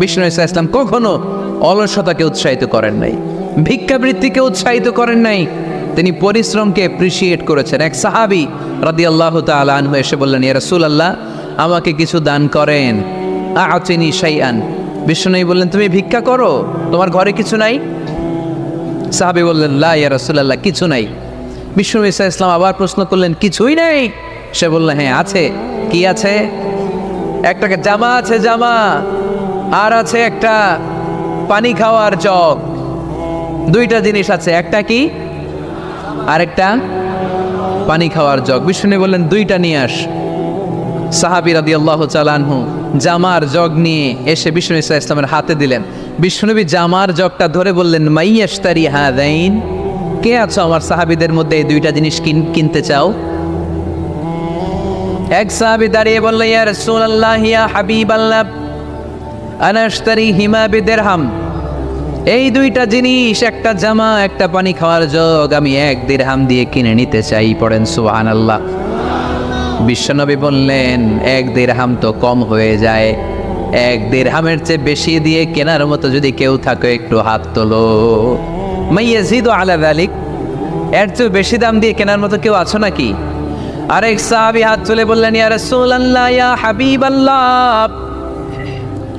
বিষ্ণু ইসা ইসলাম কখনো অলসতাকে উৎসাহিত করেন নাই, ভিক্ষাবৃত্তিকে উৎসাহিত করেন নাই। তিনি পরিশ্রমকে অ্যাপ্রিসিয়েট করেছেন। এক সাহাবি রাদি আল্লাহ আনহু এসে বললেন, ইয়া রাসূল আল্লাহ আমাকে কিছু দান করেন। আচিনি শাইআন। বিষ্ণু বললেন, তুমি ভিক্ষা করো? তোমার ঘরে কিছু নাই? সাহাবি বললেন, লা, ইয়া রাসূলুল্লাহ, কিছু নাই। বিষ্ণু ইসা ইসলাম আবার প্রশ্ন করলেন, কিছুই নেই? সে বলল হ্যাঁ আছে। কি আছে? একটাকে জামা আছে, জামা। আর আছে একটা পানি খাওয়ার জগ দুইটা জিনিস আছে, একটা কি? আরেকটা পানি খাওয়ার জগ বিষ্ণু বললেন, দুইটা নিয়ে আস। সাহাবি আল্লাহ চালানহু জামার জগ নিয়ে এসে বিষ্ণু ইসা ইসলামের হাতে দিলেন। বিষ্ণুনবী জামার জগটা ধরে বললেন মাইয়াস্তারি হাদাইন, কে আছো আমার সাহাবিদের মধ্যে এই দুইটা জিনিস কিন- কিনতে চাও? এক সাহাবি দাঁড়িয়ে বলল ইয়া রাসূলুল্লাহ, ইয়া আনা আশতারি হিমা এই দুইটা জিনিস, একটা জামা, একটা পানি খাওয়ার জগ আমি এক দিরহাম দিয়ে কিনে নিতে চাই, পড়েন সুবহানাল্লাহ। বিশ্বনবী বললেন, এক দেড়হাম তো কম হয়ে যায়। এক দেড়হামের চেয়ে বেশি দিয়ে কেনার মতো যদি কেউ থাকে, একটু হাত তোলো। মাইয়াজিদ আলা দালিক এর চেয়ে বেশি দাম দিয়ে কেনার মতো কেউ আছো নাকি? আরেক সাহাবি হাত তুলে বললেন, ইয়া রাসূলুল্লাহ, ইয়া হাবিবাল্লাহ।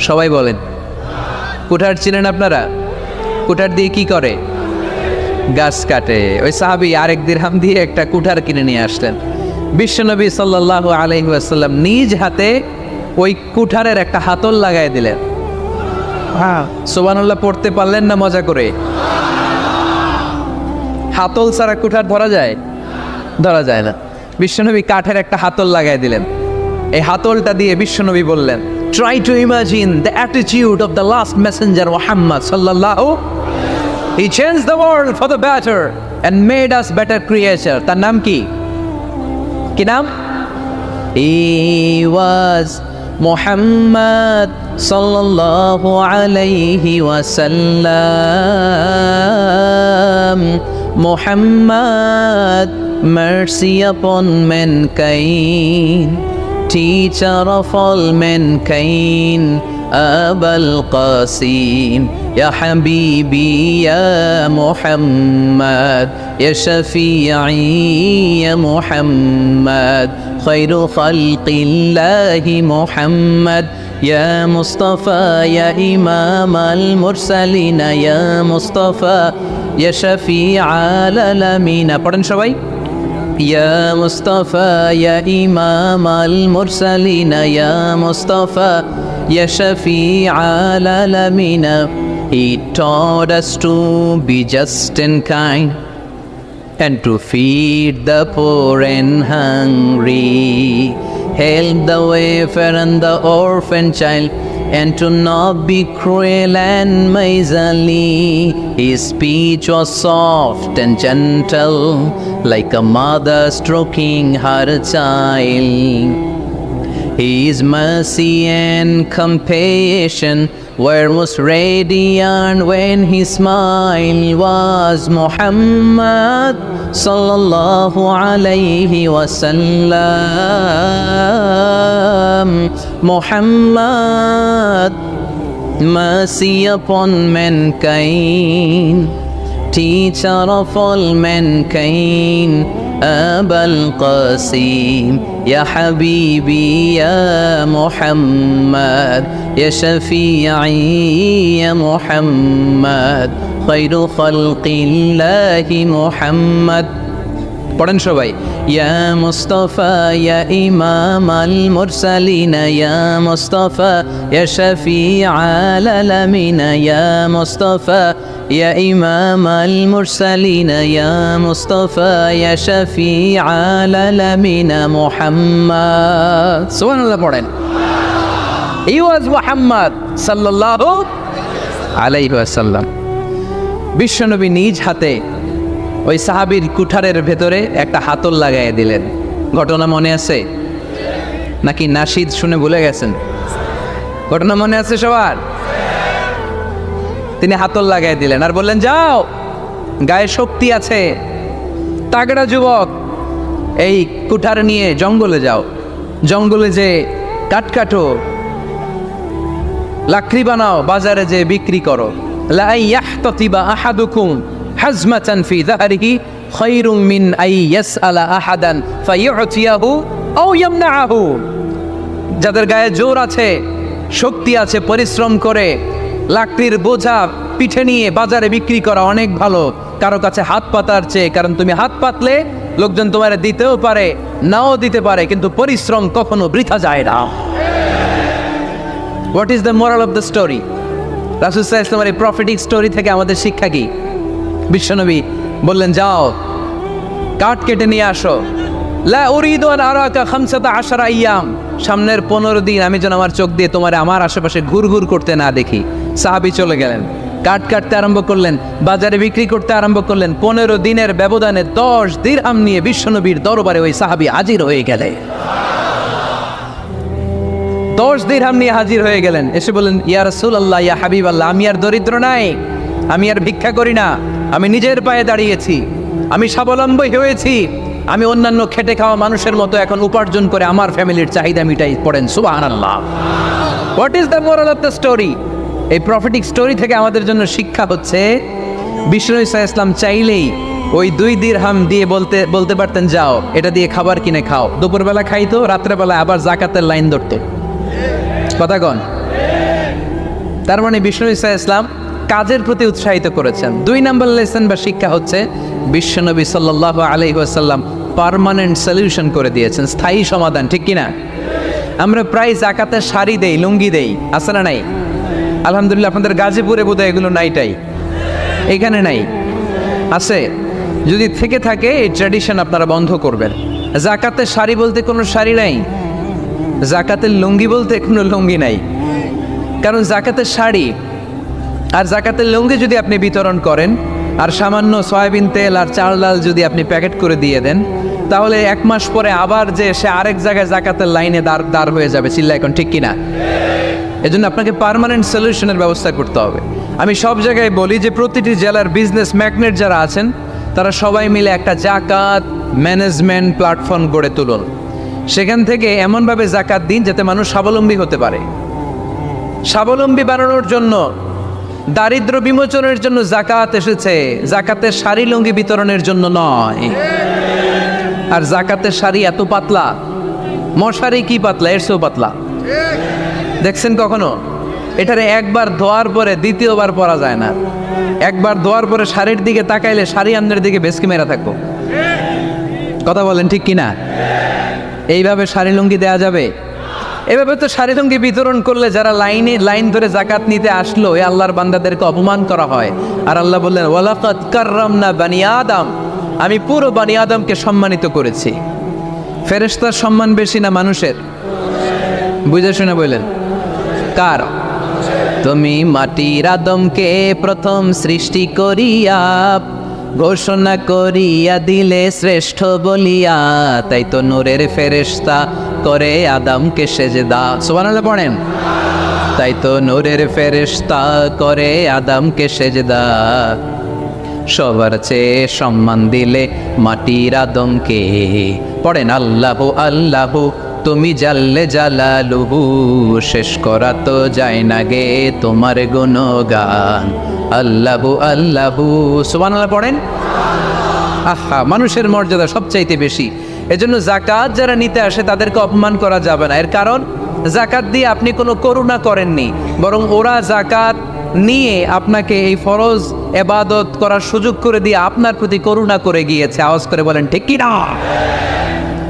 সবাই বলেন। কুঠার ছিলেন আপনারা? কুঠার দিয়ে কি করে? গাছ কাটে। ওই সাহাবি আরেক দিরহাম দিয়ে একটা কুঠার কিনে নিয়ে আসলেন। বিশ্বনবী সাল্লাহ আলহিহাসাল্লাম নিজ হাতে ওই কুঠারের একটা হাতল লাগাই দিলেন। হ্যাঁ। সোবানুল্লাহ পড়তে পারলেন না মজা করে? হাতল ছাড়া কুঠার ধরা যায়? ধরা যায় না। বিশ্বনবী কাঠের একটা হাতল লাগাই দিলেন। এই হাতলটা দিয়ে বিশ্বনবী বললেন Try to imagine the attitude of the last messenger Muhammad সাল্লাহ He changed the world for the better and made us better creature. তার নাম কি কি নাম He was Muhammad sallallahu alayhi wa sallam. Muhammad, mercy upon mankind, teacher of all mankind أبا القاسين يا حبيبي يا محمد يا شفيعي يا محمد خير خلق الله محمد يا مصطفى يا إمام المرسلين يا مصطفى يا شفيع العالمين يا مصطفى يا إمام المرسلين يا مصطفى يا شفيع العالمين He taught us to be just and kind and to feed the poor and hungry, help the wafer and the orphan child, and to not be cruel and miserly. His speech was soft and gentle, like a mother stroking her child. His mercy and compassion were most radiant when his smile was Muhammad sallallahu alayhi wasallam. Muhammad, mercy upon mankind, teacher of all mankind. أبا القاسم يا حبيبي يا محمد يا شفيعي يا محمد خير خلق الله محمد. পড়েন সবাই। ইয়া মুস্তাফা, ইয়া ইমাম আল মুরসালিন ইয়া মুস্তাফা, ইয়া শফি আলামিন ইয়া মুস্তাফা, ইয়া ইমাম আল মুরসালিন ইয়া মুস্তাফা, ইয়া শফি আলামিন মুহাম্মদ। সুবহানাল্লাহ পড়েন। হি ওয়াজ মুহাম্মদ সাল্লাল্লাহু আলাইহি ওয়াসাল্লাম। বিশ্বনবী নিজ হাতে ওই সাহাবীর কুঠারের ভেতরে একটা হাতল লাগাইয়া দিলেন। ঘটনা মনে আছে? নাকি নাশিদ শুনে ভুলে গেছেন? ঘটনা মনে আছে সবার? তিনি হাতল লাগাই দিলেন আর বললেন, যাও, গায়ে শক্তি আছে। তাগড়া যুবক, এই কুঠার নিয়ে জঙ্গলে যাও। জঙ্গলে যে কাঠ কাটো, লাকড়ি বানাও, বাজারে যে বিক্রি করো। লা ইয়াহতাতিবা আহাদুকুম। হাজমাতান ফি যাহরিহি খায়রুম মিন আই ইয়াসআলা আহাদান ফায়ুতিয়াহু আও ইয়ামনাহু যাদের গায়ে জোর আছে, শক্তি আছে, পরিশ্রম করে, লাকড়ির বোঝা, পিঠে নিয়ে বাজারে বিক্রি করা অনেক ভালো। কারও কাছে হাত পাতার চেয়ে, কারণ তুমি হাত পাতলে লোকজন তোমার দিতেও পারে, নাও দিতে পারে, কিন্তু পরিশ্রম কখনো বৃথা যায় না। What is the moral of the story রাসুসাহ ইসলামের এই প্রফিটিক স্টোরি থেকে আমাদের শিক্ষা কি? বিশ্বনবী বললেন, যাও, কাঠ কেটে নিয়ে আসো। সামনের পনেরো দিন আমি যেন আমার চোখ দিয়ে তোমার আমার আশেপাশে ঘুর ঘুর করতে না দেখি। সাহাবি চলে গেলেন। কাঠ কাটতে আরম্ভ করলেন, বাজারে বিক্রি করতে আরম্ভ করলেন। পনেরো দিনের ব্যবধানে দশ দিরহাম নিয়ে বিশ্বনবীর দরবারে ওই সাহাবি হাজির হয়ে গেলে। দশ দিরহাম নিয়ে হাজির হয়ে গেলেন। এসে বললেন, ইয়া রসুল আল্লাহ ইয়া হাবিব আল্লাহ আমি আর দরিদ্র নাই। আমি আর ভিক্ষা করি না। আমি নিজের পায়ে দাঁড়িয়েছি। আমি স্বাবলম্বী হয়েছি। আমি অন্যান্য খেটে খাওয়া মানুষের মতো এখন উপার্জন করে আমার ফ্যামিলির চাহিদা মিটাই পড়েন। সুবাহান আল্লাহ what is the moral of the story এই প্রফিটিক স্টোরি থেকে আমাদের জন্য শিক্ষা হচ্ছে, বিষ্ণু ইসা ইসলাম চাইলেই ওই দুই দিরহাম দিয়ে বলতে বলতে পারতেন, যাও, এটা দিয়ে খাবার কিনে খাও। দুপুরবেলা খাইতো রাত্রেবেলা আবার জাকাতের লাইন ধরতো। কথা কন তার মানে বিষ্ণু ইসা ইসলাম কাজের প্রতি উৎসাহিত করেছেন। দুই নম্বর লেসন বা শিক্ষা হচ্ছে, বিশ্বনবী সাল্লাহ আলহি আসাল্লাম পারমানেন্ট সলিউশন করে দিয়েছেন, স্থায়ী সমাধান, ঠিক কিনা? আমরা প্রায় জাকাতে শাড়ি দেই, লুঙ্গি দেই, আছে না নাই? আলহামদুলিল্লাহ, আপনাদের গাজীপুরে বোধহয় এগুলো নাইটাই এখানে নাই। আছে। যদি থেকে থাকে, এই ট্র্যাডিশন আপনারা বন্ধ করবেন। জাকাতের শাড়ি বলতে কোনো শাড়ি নাই। জাকাতের লুঙ্গি বলতে কোনো লুঙ্গি নাই। কারণ জাকাতের শাড়ি আর জাকাতের লুঙ্গি যদি আপনি বিতরণ করেন, আর সামান্য সয়াবিন তেল আর চাল ডাল যদি আপনি প্যাকেট করে দিয়ে দেন, তাহলে এক মাস পরে আবার যে সে আরেক জায়গায় জাকাতের লাইনে দাঁড় দাঁড় হয়ে যাবে চিল্লা এখন ঠিক কিনা? এজন্য আপনাকে পার্মানেন্ট সলিউশনের ব্যবস্থা করতে হবে। আমি সব জায়গায় বলি যে প্রতিটি জেলার বিজনেস ম্যাগনেট যারা আছেন, তারা সবাই মিলে একটা জাকাত ম্যানেজমেন্ট প্ল্যাটফর্ম গড়ে তুলুন। সেখান থেকে এমনভাবে জাকাত দিন যাতে মানুষ স্বাবলম্বী হতে পারে। স্বাবলম্বী বানানোর জন্য দারিদ্র বিমোচনের জন্য জাকাত এসেছে। জাকাতের শাড়ি লুঙ্গি বিতরণের জন্য নয়। আর জাকাতের শাড়ি এত পাতলা। মশারি কি পাতলা? এর পাতলা। দেখছেন কখনো? এটারে একবার ধোয়ার পরে দ্বিতীয়বার পরা যায় না। একবার ধোয়ার পরে শাড়ির দিকে তাকাইলে শাড়ি আমনের দিকে বেসকি মেরা থাকব। কথা বলেন ঠিক কিনা? এইভাবে শাড়ি লুঙ্গি দেওয়া যাবে? এভাবে তো শাড়ি বিতরণ করলে যারা লাইনে, লাইন ধরে জাকাত নিতে আসলো, এ আল্লাহর বান্দাদেরকে অপমান করা হয়। আর আল্লাহ বললেন ওয়ালাকাত কাররামনা বানি আদম। আমি পুরো বানি আদমকে সম্মানিত করেছি। ফেরেশতার সম্মান বেশি না মানুষের? বুঝে শুনে বললেন, কার? তুমি মাটির আদমকে প্রথম সৃষ্টি করিয়া, ঘোষণা করিয়া দিলে শ্রেষ্ঠ বলিয়া, তাই তো নূরের ফেরেশতা করে আদমকে সেজদা। সুবহানাল্লাহ পড়েন। তাই তো নূরের ফেরেশতা করে আদমকে সেজদা। সবার চেয়ে সম্মান দিলে মাটির আদমকে। পড়েন, আল্লাহ আল্লাহ, তুমি জাল্লে জালালুহু, শেষ করা তো যায় না গে তোমার গুণগান। আল্লাহু আল্লাহু, সুবহানাল্লাহ পড়েন? আহা, মানুষের মর্যাদা সবচাইতে বেশি। এজন্য জাকাত যারা নিতে আসে তাদেরকে অপমান করা যাবে না। এর কারণ জাকাত দিয়ে আপনি কোনো করুণা করেননি, বরং ওরা জাকাত নিয়ে আপনাকে এই ফরজ এবাদত করার সুযোগ করে দিয়ে আপনার প্রতি করুণা করে গিয়েছে। আওয়াজ করে বলেন, ঠিক কি না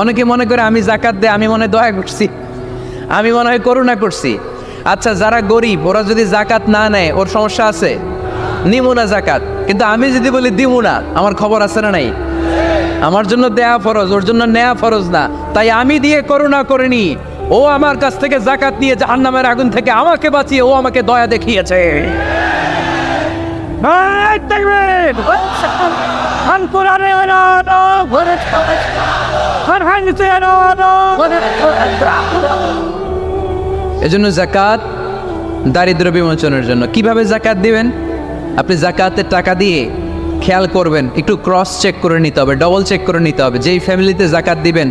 অনেকে মনে করে, আমি জাকাত দিয়ে আমি মনে দয়া করছি, আমি মনে হয় করুণা করছি। আচ্ছা যারা গরিব, ওরা যদি জাকাত না নেয়, ওর সমস্যা আছে? নিমু না জাকাত কিন্তু আমি যদি বলি দিমু না, আমার খবর আছে না নাই? আমার জন্য দেয়া ফরজ ওর জন্য নেয়া ফরজ না। তাই আমি দিয়ে করুণা করিনি। ও আমার কাছ থেকে জাকাত নিয়ে জাহান্নামের আগুন থেকে আমাকে বাঁচিয়ে ও আমাকে দয়া দেখিয়েছে। এজন্য জাকাত দারিদ্র বিমোচনের জন্য। কীভাবে জাকাত দিবেন? আপনি জাকাতের টাকা দিয়ে খেয়াল করবেন একটু ক্রস চেক করে নিতে হবে ডবল চেক করে নিতে হবে যেই ফ্যামিলিতে জাকাত দিবেন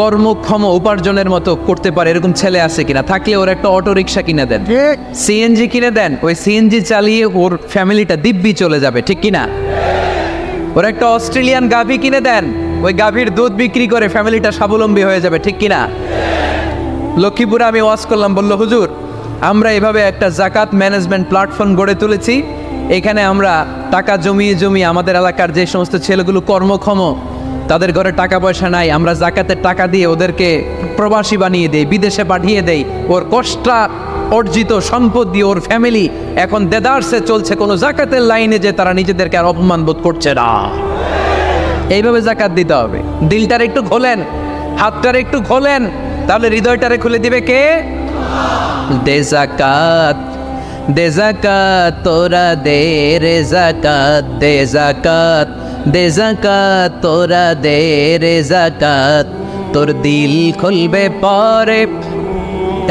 কর্মক্ষম উপার্জনের মতো করতে পারে এরকম ছেলে আছে কিনা থাকলে ওর একটা অটো রিক্সা কিনে দেন। সিএনজি কিনে দেন ওই সিএনজি চালিয়ে ওর ফ্যামিলিটা দিব্যি চলে যাবে ঠিক কিনা? ওর একটা অস্ট্রেলিয়ান গাভি কিনে দেন ওই গাভীর দুধ বিক্রি করে ফ্যামিলিটা স্বাবলম্বী হয়ে যাবে ঠিক কিনা? লক্ষ্মীপুরে আমি ওয়াজ করলাম বলল হুজুর আমরা এভাবে একটা জাকাত ম্যানেজমেন্ট প্ল্যাটফর্ম গড়ে তুলেছি এখানে আমরা টাকা জমিয়ে জমিয়ে আমাদের এলাকার যে সমস্ত ছেলেগুলো কর্মক্ষম, তাদের ঘরে টাকা পয়সা নাই, আমরা জাকাতের টাকা দিয়ে ওদেরকে প্রবাসী বানিয়ে দেই, বিদেশে পাঠিয়ে দেই। ওর কষ্টা অর্জিত সম্পদ দিয়ে ওর ফ্যামিলি এখন দেদারসে চলছে, কোনো জাকাতের লাইনে যে তারা নিজেদেরকে আর অপমান বোধ করছে না। এইভাবে জাকাত দিতে হবে। দিলটার একটু খোলেন হাতটার একটু খোলেন তাহলে হৃদয়টারে খুলে দিবে কে? দে জাকাত। দে জাকাত, তোরা দে রে জাকাত, দে জাকাত দে জাকাত, তোরা দে রে জাকাত। তোর দিল খুলবে পরে,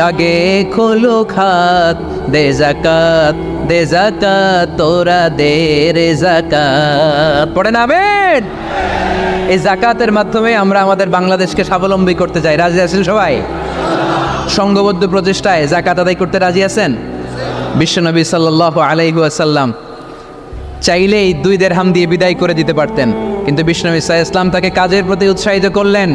আগে খোলো খাত। দে জাকাত দে জাকাত, তোরা দে রে জাকাত। পড়ে নামেন এই জাকাতের মাধ্যমে আমরা আমাদের বাংলাদেশকে স্বাবলম্বী করতে চাই। রাজি আছেন সবাই? সংঘবদ্ধ প্রচেষ্টায় জাকাত আদায় করতে রাজি আছেন? বিশ্বনবী সাল্লাহ আলাইহু আসাল্লাম চাইলেই দুই দেড়হাম দিয়ে বিদায় করে দিতে পারতেন। কিন্তু বিশ্বনবী সাহা ইসলাম তাকে কাজের প্রতি উৎসাহিত করলেন,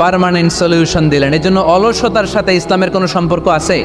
পারমানেন্ট সলিউশন দিলেন। এজন্য অলসতার সাথে ইসলামের কোনো সম্পর্ক আছে?